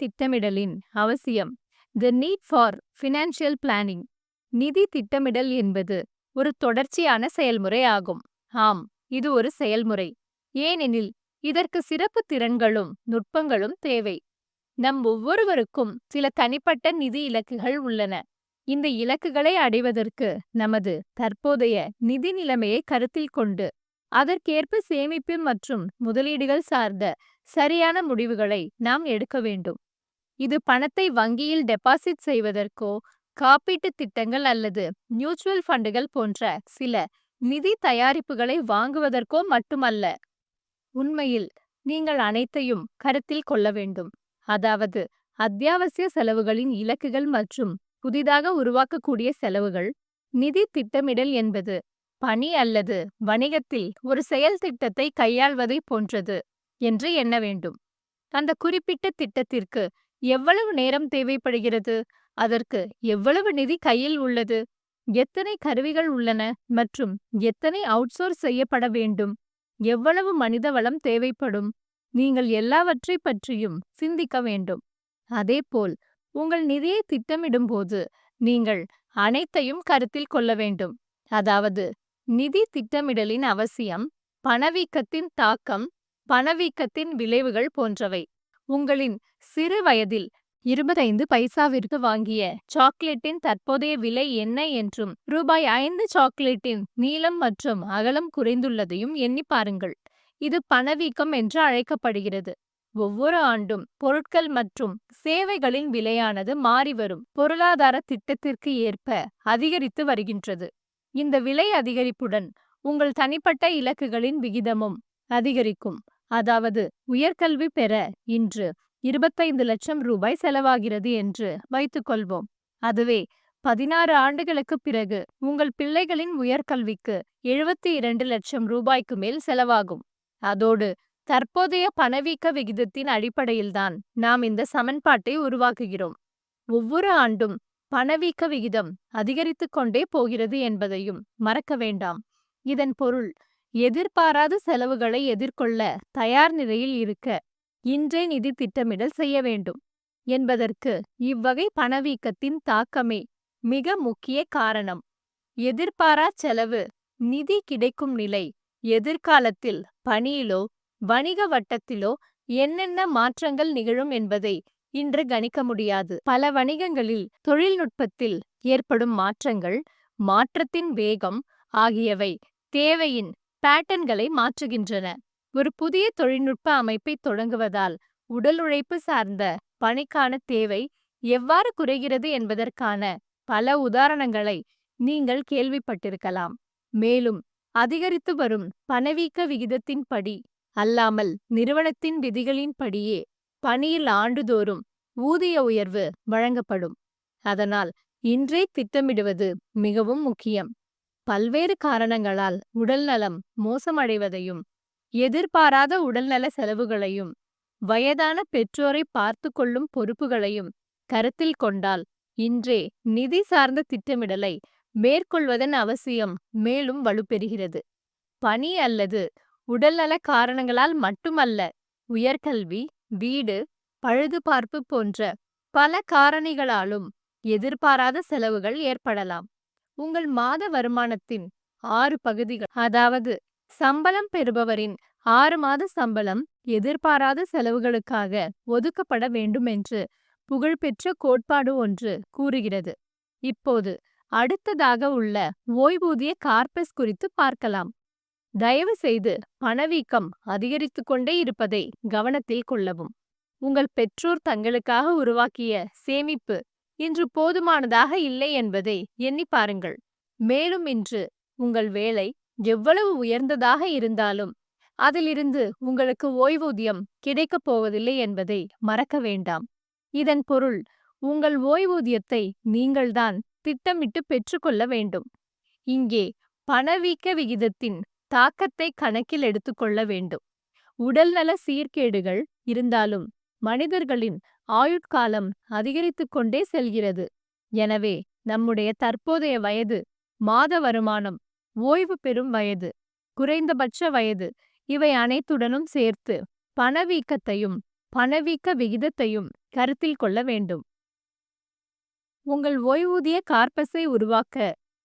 திட்டமிடலின் அவசியம். The need for financial planning நிதி திட்டமிடல் என்பது ஒரு தொடர்ச்சியான செயல்முறை ஆகும். ஆம் இது ஒரு செயல்முறை. ஏனெனில் இதற்கு சிறப்பு திறன்களும் நுட்பங்களும் தேவை. நம் ஒவ்வொருவருக்கும் சில தனிப்பட்ட நிதி இலக்குகள் உள்ளன. இந்த இலக்குகளை அடைவதற்கு நமது தற்போதைய நிதி நிலைமையை கருத்தில் கொண்டு அதற்கேற்ப சேமிப்பு மற்றும் முதலீடுகள் சார்ந்த சரியான முடிவுகளை நாம் எடுக்க வேண்டும். இது பணத்தை வங்கியில் டெபாசிட் செய்வதற்கோ காப்பீட்டுத் திட்டங்கள் அல்லது மியூச்சுவல் ஃபண்டுகள் போன்ற சில நிதி தயாரிப்புகளை வாங்குவதற்கோ மட்டுமல்ல. உண்மையில் நீங்கள் அனைத்தையும் கருத்தில் கொள்ள வேண்டும். அதாவது அத்தியாவசிய செலவுகளின் இலக்குகள் மற்றும் புதிதாக உருவாக்கக்கூடிய செலவுகள் நிதி திட்டமிடல் என்பது பணி அல்லது வணிகத்தில் ஒரு செயல் திட்டத்தை கையாள்வதை போன்றது என்று எண்ண வேண்டும். அந்த குறிப்பிட்ட திட்டத்திற்கு எவ்வளவு நேரம் தேவைப்படுகிறது? அதற்கு எவ்வளவு நிதி கையில் உள்ளது? எத்தனை கருவிகள் உள்ளன? மற்றும் எத்தனை அவுட்சோர்ஸ் செய்யப்பட வேண்டும்? எவ்வளவு மனித வளம் தேவைப்படும்? நீங்கள் எல்லாவற்றை பற்றியும் சிந்திக்க வேண்டும். அதேபோல் உங்கள் நிதியை திட்டமிடும்போது நீங்கள் அனைத்தையும் கருத்தில் கொள்ள வேண்டும். அதாவது நிதி திட்டமிடலின் அவசியம் பணவீக்கத்தின் தாக்கம் பணவீக்கத்தின் விளைவுகள் போன்றவை. உங்களின் சிறு வயதில் இருபத்தைந்து பைசாவிற்கு வாங்கிய சாக்லேட்டின் தற்போதைய விலை என்ன என்றும் ரூபாய் ஐந்து சாக்லேட்டின் நீளம் மற்றும் அகலம் குறைந்துள்ளதையும் எண்ணி பாருங்கள். இது பணவீக்கம் என்று அழைக்கப்படுகிறது. ஒவ்வொரு ஆண்டும் பொருட்கள் மற்றும் சேவைகளின் விலையானது மாறிவரும். பொருளாதார திட்டத்திற்கு ஏற்ப அதிகரித்து வருகின்றது. இந்த விலை அதிகரிப்புடன் உங்கள் தனிப்பட்ட இலக்குகளின் விகிதமும் அதிகரிக்கும். அதாவது உயர்கல்வி பெற இன்று இருபத்தைந்து லட்சம் ரூபாய் செலவாகிறது என்று வைத்துக்கொள்வோம் அதுவே பதினாறு ஆண்டுகளுக்கு பிறகு உங்கள் பிள்ளைகளின் உயர்கல்விக்கு எழுபத்தி இரண்டு லட்சம் ரூபாய்க்கு மேல் செலவாகும். அதோடு தற்போதைய பணவீக்க விகிதத்தின் அடிப்படையில்தான் நாம் இந்த சமன்பாட்டை உருவாக்குகிறோம். ஒவ்வொரு ஆண்டும் பணவீக்க விகிதம் அதிகரித்து கொண்டே போகிறது என்பதையும் மறக்க வேண்டாம். இதன் பொருள் எதிர்பாராத செலவுகளை எதிர்கொள்ள தயார் நிலையில் இருக்க இன்றே நிதி திட்டமிடல் செய்ய வேண்டும். என்பதற்கு இவ்வகை பணவீக்கத்தின் தாக்கமே மிக முக்கிய காரணம். எதிர்பாரா செலவு நிதி கிடைக்கும் நிலை எதிர்காலத்தில் பணியிலோ வணிக வட்டத்திலோ என்னென்ன மாற்றங்கள் நிகழும் என்பதை இன்று கணிக்க முடியாது. பல வணிகங்களில் தொழில்நுட்பத்தில் ஏற்படும் மாற்றங்கள் மாற்றத்தின் வேகம் ஆகியவை தேவையின் பேட்டன்களை மாற்றுகின்றன. ஒரு புதிய தொழில்நுட்ப அமைப்பை தொடங்குவதால் உடல் உழைப்பு சார்ந்த பணிக்கான தேவை எவ்வாறு குறைகிறது என்பதற்கான பல உதாரணங்களை நீங்கள் கேள்விப்பட்டிருக்கலாம். மேலும் அதிகரித்து வரும் பணவீக்க விகிதத்தின்படி அல்லாமல் நிறுவனத்தின் விதிகளின்படியே பணியில் ஆண்டுதோறும் ஊதிய உயர்வு வழங்கப்படும். அதனால் இன்றே திட்டமிடுவது மிகவும் முக்கியம். பல்வேறு காரணங்களால் உடல்நலம் மோசமடைவதையும் எதிர்பாராத உடல்நல செலவுகளையும் வயதான பெற்றோரை பார்த்து கொள்ளும் பொறுப்புகளையும் கருத்தில் கொண்டால் இன்றே நிதி சார்ந்த திட்டமிடலை மேற்கொள்வதன் அவசியம் மேலும் வலுப்பெறுகிறது. பணி அல்லது உடல்நல காரணங்களால் மட்டுமல்ல உயர்கல்வி வீடு பழுதுபார்ப்பு போன்ற பல காரணிகளாலும் எதிர்பாராத செலவுகள் ஏற்படலாம். உங்கள் மாத வருமானத்தின் ஆறு பகுதிகள். அதாவது சம்பளம் பெறுபவரின் ஆறு மாத சம்பளம் எதிர்பாராத செலவுகளுக்காக ஒதுக்கப்பட வேண்டும் என்று புகழ்பெற்ற கோட்பாடு ஒன்று கூறுகிறது. இப்போது அடுத்ததாக உள்ள ஓய்வூதிய கார்பஸ் குறித்து பார்க்கலாம். தயவு செய்து பணவீக்கம் அதிகரித்து கொண்டே இருப்பதை கவனத்தில் கொள்ளவும். உங்கள் பெற்றோர் தங்களுக்காக உருவாக்கிய சேமிப்பு இன்று போதுமானதாக இல்லை என்பதை எண்ணி பாருங்கள். மேலும் இன்று உங்கள் வேலை எவ்வளவு உயர்ந்ததாக இருந்தாலும் அதிலிருந்து உங்களுக்கு ஓய்வூதியம் கிடைக்கப் போவதில்லை என்பதை மறக்க வேண்டாம். இதன் பொருள் உங்கள் ஓய்வூதியத்தை நீங்கள்தான் திட்டமிட்டு பெற்றுக்கொள்ள வேண்டும். இங்கே பணவீக்க விகிதத்தின் தாக்கத்தை கணக்கில் எடுத்துக்கொள்ள வேண்டும். உடல்நல சீர்கேடுகள் இருந்தாலும் மனிதர்களின் ஆயுட்காலம் அதிகரித்து கொண்டே செல்கிறது. எனவே நம்முடைய தற்போதைய வயது மாத வருமானம் ஓய்வு பெறும் வயது குறைந்தபட்ச வயது இவை அனைத்துடனும் சேர்த்து பணவீக்கத்தையும் பணவீக்க விகிதத்தையும் கருத்தில் கொள்ள வேண்டும். உங்கள் ஓய்வூதிய கார்பஸை உருவாக்க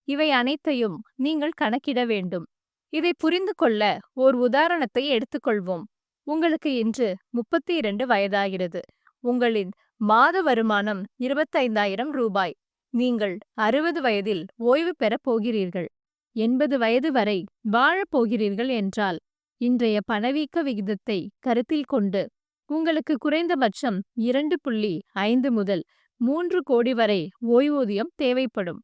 இவை அனைத்தையும் நீங்கள் கணக்கிட வேண்டும். இதை புரிந்து கொள்ள ஓர் உதாரணத்தை எடுத்துக்கொள்வோம். உங்களுக்கு இன்று முப்பத்தி இரண்டு வயதாகிறது. உங்களின் மாத வருமானம் இருபத்தைந்தாயிரம் ரூபாய். நீங்கள் அறுபது வயதில் ஓய்வு பெறப் போகிறீர்கள். எண்பது வயது வரை வாழப் போகிறீர்கள் என்றால் இன்றைய பணவீக்க விகிதத்தை கருத்தில் கொண்டு உங்களுக்கு குறைந்தபட்சம் இரண்டு புள்ளி ஐந்து முதல் மூன்று கோடி வரை ஓய்வூதியம் தேவைப்படும்.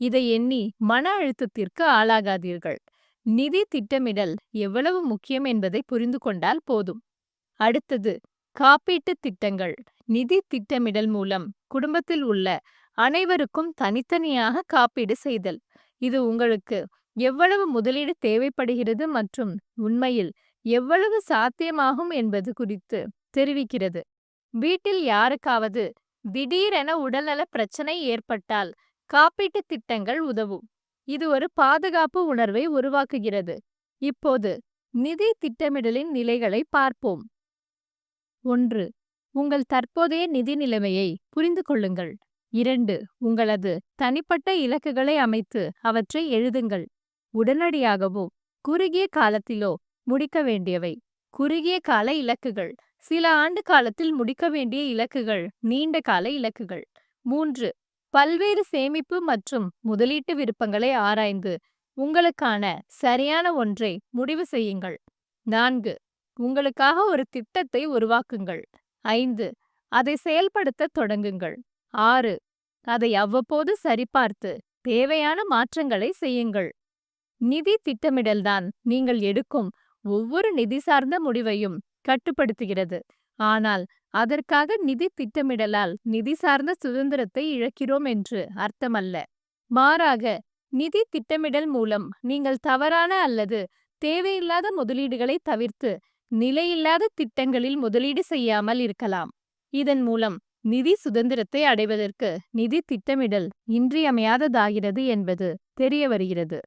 இதை எண்ணி மன அழுத்தத்திற்கு ஆளாகாதீர்கள். நிதி திட்டமிடல் எவ்வளவு முக்கியம் என்பதை புரிந்து கொண்டால் போதும். அடுத்தது காப்பீட்டு திட்டங்கள். நிதி திட்டமிடல் மூலம் குடும்பத்தில் உள்ள அனைவருக்கும் தனித்தனியாக காப்பீடு செய்தல். இது உங்களுக்கு எவ்வளவு முதலீடு தேவைப்படுகிறது மற்றும் உண்மையில் எவ்வளவு சாத்தியமாகும் என்பது குறித்து தெரிவிக்கிறது. வீட்டில் யாருக்காவது திடீரென உடல்நல பிரச்சனை ஏற்பட்டால் காப்பீட்டு திட்டங்கள் உதவும். இது ஒரு பாதுகாப்பு உணர்வை உருவாக்குகிறது. இப்போது நிதி திட்டமிடலின் நிலைகளை பார்ப்போம். ஒன்று உங்கள் தற்போதைய நிதி நிலைமையை புரிந்து கொள்ளுங்கள். இரண்டு உங்களது தனிப்பட்ட இலக்குகளை அமைத்து அவற்றை எழுதுங்கள். உடனடியாகவோ குறுகிய காலத்திலோ முடிக்க வேண்டியவை. குறுகிய கால இலக்குகள். சில ஆண்டு காலத்தில் முடிக்க வேண்டிய இலக்குகள் நீண்ட கால இலக்குகள். மூன்று பல்வேறு சேமிப்பு மற்றும் முதலீட்டு விருப்பங்களை ஆராய்ந்து உங்களுக்கான சரியான ஒன்றை முடிவு செய்யுங்கள். நான்கு உங்களுக்காக ஒரு திட்டத்தை உருவாக்குங்கள். ஐந்து அதை செயல்படுத்த தொடங்குங்கள். ஆறு அதை அவ்வப்போது சரிபார்த்து தேவையான மாற்றங்களை செய்யுங்கள். நிதி திட்டமிடல்தான் நீங்கள் எடுக்கும் ஒவ்வொரு நிதி சார்ந்த முடிவையும் கட்டுப்படுத்துகிறது. ஆனால் அதற்காக நிதி திட்டமிடலால் நிதி சார்ந்த சுதந்திரத்தை இழக்கிறோம் என்று அர்த்தமல்ல. மாறாக நிதி திட்டமிடல் மூலம் நீங்கள் தவறான அல்லது தேவையில்லாத முதலீடுகளை தவிர்த்து நிலையில்லாத திட்டங்களில் முதலீடு செய்யாமல் இருக்கலாம். இதன் மூலம் நிதி சுதந்திரத்தை அடைவதற்கு நிதி திட்டமிடல் இன்றியமையாததாகிறது என்பது தெரிய வருகிறது.